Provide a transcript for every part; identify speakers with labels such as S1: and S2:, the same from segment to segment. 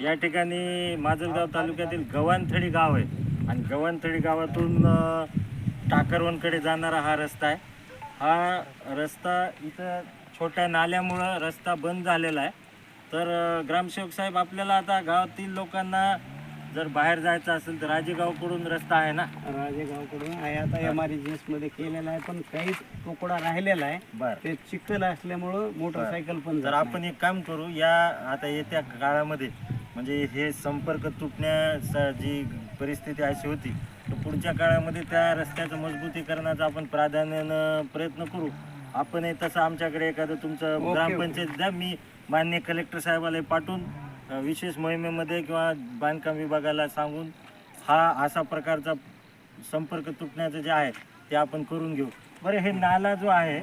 S1: या ठिकाणी माजलगाव तालुक्यातील गव्हाणथडी गाव आहे. आणि गव्हाणथडी गावातून अ, टाकरवनकडे जाणारा हा रस्ता आहे. हा रस्ता इथं छोट्या नाल्यामुळं रस्ता बंद झालेला आहे. तर ग्रामसेवक साहेब आपल्याला आता गावातील लोकांना जर बाहेर जायचं असेल तर राजेगावकडून रस्ता आहे ना?
S2: राजेगावकडून आहे. आता एम आरमध्ये केलेला आहे पण काही तुकडा राहिलेला आहे.
S1: बरं.
S2: ते चिखल असल्यामुळं मोटरसायकल पण जात
S1: आपण एक काम करू या आता येत्या काळामध्ये म्हणजे हे संपर्क तुटण्याचा जी परिस्थिती अशी होती तर पुढच्या काळामध्ये त्या रस्त्याचं मजबूतीकरणाचा आपण प्राधान्यानं प्रयत्न करू. आपण हे तसं आमच्याकडे एखादं तुमचं. ग्रामपंचायत द्या. मी मान्य कलेक्टर साहेबाला पाठवून विशेष मोहिमेमध्ये किंवा बांधकाम विभागाला सांगून हा असा प्रकारचा संपर्क तुटण्याचं जे आहे ते आपण करून घेऊ. बरं हे नाला जो आहे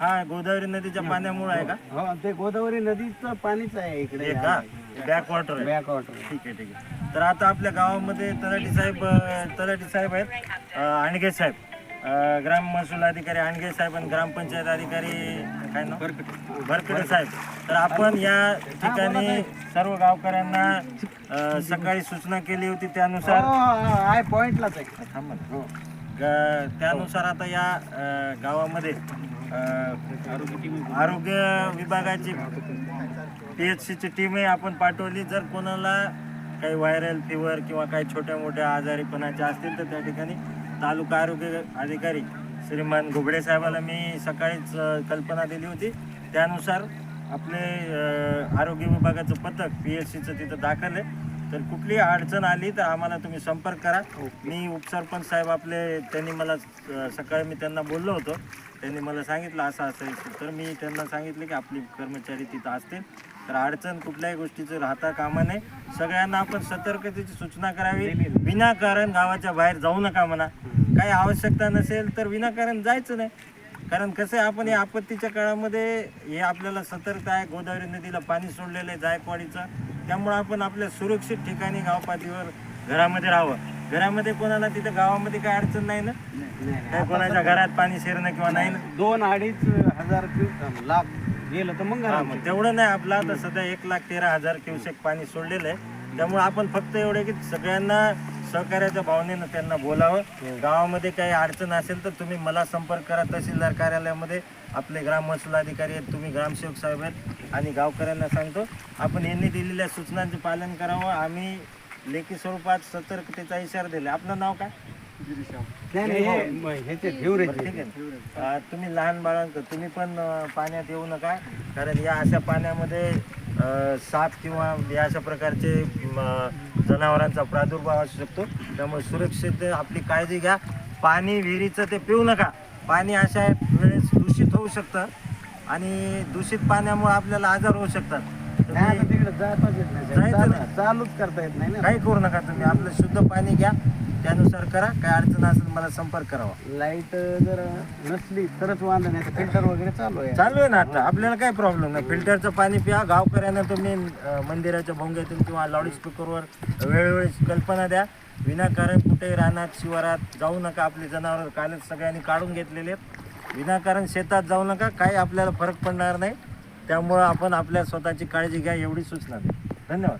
S1: हा गोदावरी नदीच्या पाण्यामुळे आहे का?
S2: हो ते गोदावरी नदीचं पाणीच आहे इकडे.
S1: हे का? बॅक वॉटर
S2: बॅक वॉटर
S1: ठीक आहे ठीक आहे. तर आता आपल्या गावामध्ये तलाठी साहेब अ, तलाठी साहेब आहेत. अ, आणगे साहेब. अ, ग्राम महसूल अधिकारी आणगे साहेब आणि ग्रामपंचायत अधिकारी काय नाव? भरकडे साहेब. तर आपण या ठिकाणी सर्व गावकऱ्यांना अ, सकाळी सूचना केली होती त्यानुसार
S2: आहे पॉइंटलाच आहे.
S1: थांबा ना.
S2: हो.
S1: ग- त्यानुसार आता या अ, गावामध्ये आरोग्य विभागाची पी एच सीची टीमही आपण पाठवली. जर कोणाला काही व्हायरल फिवर किंवा काही छोट्या मोठ्या आजारीपणाच्या असतील तर त्या ठिकाणी तालुका आरोग्य अधिकारी श्रीमान घुबडे साहेबाला मी सकाळीच कल्पना दिली होती. त्यानुसार आपले आरोग्य विभागाचं पथक पी एच सीचं तिथं दाखल आहे. तर कुठली अडचण आली तर आम्हाला तुम्ही संपर्क करा. मी उपसरपंच साहेब आपले त्यांनी मला सकाळी मी त्यांना बोललो होतो. त्यांनी मला सांगितलं असं असं. तर मी त्यांना सांगितलं की आपली कर्मचारी तिथं असतील. तर अडचण कुठल्याही गोष्टीचं राहता कामा नये. सगळ्यांना आपण सतर्कतेची सूचना करावी. विनाकारण गावाच्या बाहेर जाऊ नका म्हणा. काही आवश्यकता नसेल तर विनाकारण जायचं नाही. कारण कसं आपण या आपत्तीच्या काळामध्ये हे आपल्याला सतर्क आहे. गोदावरी नदीला पाणी सोडलेलं आहे जायकवाडीचं. त्यामुळं आपण आपल्या सुरक्षित ठिकाणी गाव पातळीवर घरामध्ये राहावं. घरामध्ये कोणाला तिथं गावामध्ये काय अडचण नाही ना? काय कोणाच्या घरात पाणी शिरणं किंवा नाही ना?
S2: दोन अडीच हजार क्यू- लाख गेलं तर मग
S1: हा, तेवढं नाही आपलं आता सध्या एक लाख तेरा हजार क्युसेक पाणी सोडलेलं आहे. त्यामुळे आपण फक्त एवढे की सगळ्यांना सहकार्याच्या भावनेनं त्यांना बोलावं. गावामध्ये काही अडचण असेल तर तुम्ही मला संपर्क करा. तहसीलदार कार्यालयामध्ये आपले ग्राम महसूल अधिकारी आहेत तुम्ही ग्रामसेवक साहेब आहेत आणि गावकऱ्यांना सांगतो. आपण यांनी दिलेल्या सूचनांचे पालन करावं. आम्ही लेखी स्वरूपात सतर्कतेचा इशारा दिला. आपलं नाव काय?
S2: हे
S1: बरं, ठीक आहे. अं, तुम्ही लहान बाळांक तुम्ही पण अं, पाण्यात येऊ नका. कारण या अशा पाण्यामध्ये अं, साप किंवा या अशा प्रकारचे जनावरांचा प्रादुर्भाव असू शकतो. त्यामुळे सुरक्षित आपली काळजी घ्या. पाणी विहिरीचं ते पिऊ नका. पाणी अशा वेळेस दूषित होऊ शकतं. आणि दूषित पाण्यामुळे आपल्याला आजार होऊ शकतात.
S2: नाही आता
S1: तुम्ही
S2: तिकडे जाताच येत नाही
S1: जायचं
S2: चालू-
S1: नाही.
S2: चालूच करता येत नाही ना.
S1: काही करू नका तुम्ही आपलं शुद्ध पाणी घ्या त्यानुसार करा काय अडचण असेल मला संपर्क करावा.
S2: लाइट जर नसली तरच वांधा नाही फिल्टर वगैरे चालू आहे.
S1: चालू आहे ना आता आपल्याला काही प्रॉब्लेम नाही. फिल्टरचं पाणी प्या गावकऱ्यांना तुम्ही अं, मंदिराच्या भोंग्यातून किंवा लाऊडस्पीकरवर वेळोवेळी कल्पना द्या. विनाकारण कुठेही रानात शिवारात जाऊ नका आपले जनावर कालच सगळ्यांनी काढून घेतलेले आहेत. विनाकारण शेतात जाऊ नका काही आपल्याला फरक पडणार नाही. त्यामुळं आपण आपल्या स्वतःची काळजी घ्या एवढी सूचना धन्यवाद.